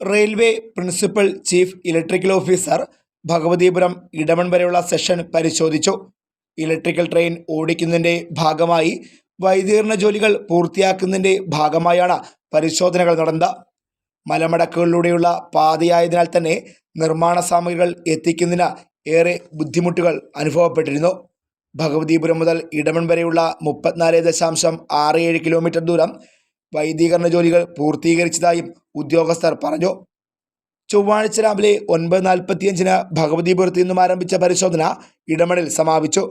Railway principal chief electrical officer Bhagavathipuram Edamon വരെയുള്ള section പരിശോധിച്ചു. Electrical train ഓടിക്കുന്നതിന്റെ ഭാഗമായി വൈദ്യുതീകരണ ജോലികൾ പൂർത്തിയാക്കുന്നതിന്റെ ഭാഗമായാണ് പരിശോധനകൾ നടന്നത്. മലമടക്കുകളിലൂടെയുള്ള പാതയായതിനാൽ തന്നെ നിർമ്മാണ സാമഗ്രികൾ എത്തിക്കുന്നതിന് ഏറെ ബുദ്ധിമുട്ടുകൾ അനുഭവപ്പെട്ടിരുന്നു. ഭഗവതിപുരം മുതൽ ഇടമൺ വരെയുള്ള മുപ്പത്തിനാല് ദശാംശം ആറ് ഏഴ് കിലോമീറ്റർ ദൂരം വൈദ്യുതീകരണ ജോലികൾ പൂർത്തീകരിച്ചതായും ഉദ്യോഗസ്ഥർ പറഞ്ഞു. ചൊവ്വാഴ്ച രാവിലെ ഒൻപത് നാൽപ്പത്തിയഞ്ചിന് ഭഗവതിപുരത്ത് നിന്നും ആരംഭിച്ച പരിശോധന ഇടമണിൽ സമാപിച്ചു.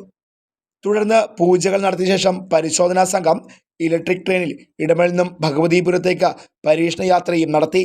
തുടർന്ന് പൂജകൾ നടത്തിയ ശേഷം പരിശോധനാ സംഘം ഇലക്ട്രിക് ട്രെയിനിൽ ഇടമണിൽ നിന്നും ഭഗവതിപുരത്തേക്ക് പരീക്ഷണ യാത്രയും നടത്തി.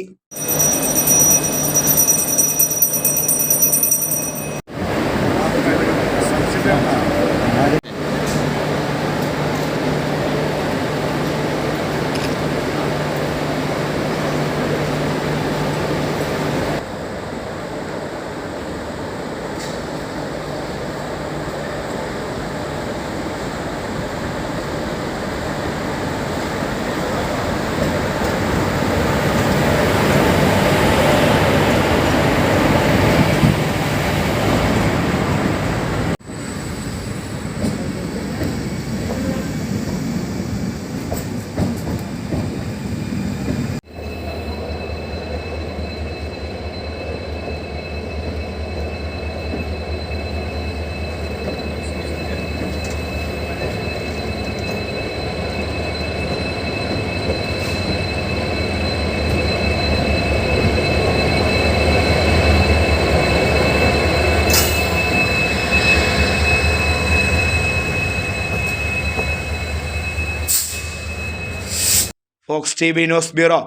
Fox T V news bureau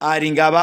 Aryankavu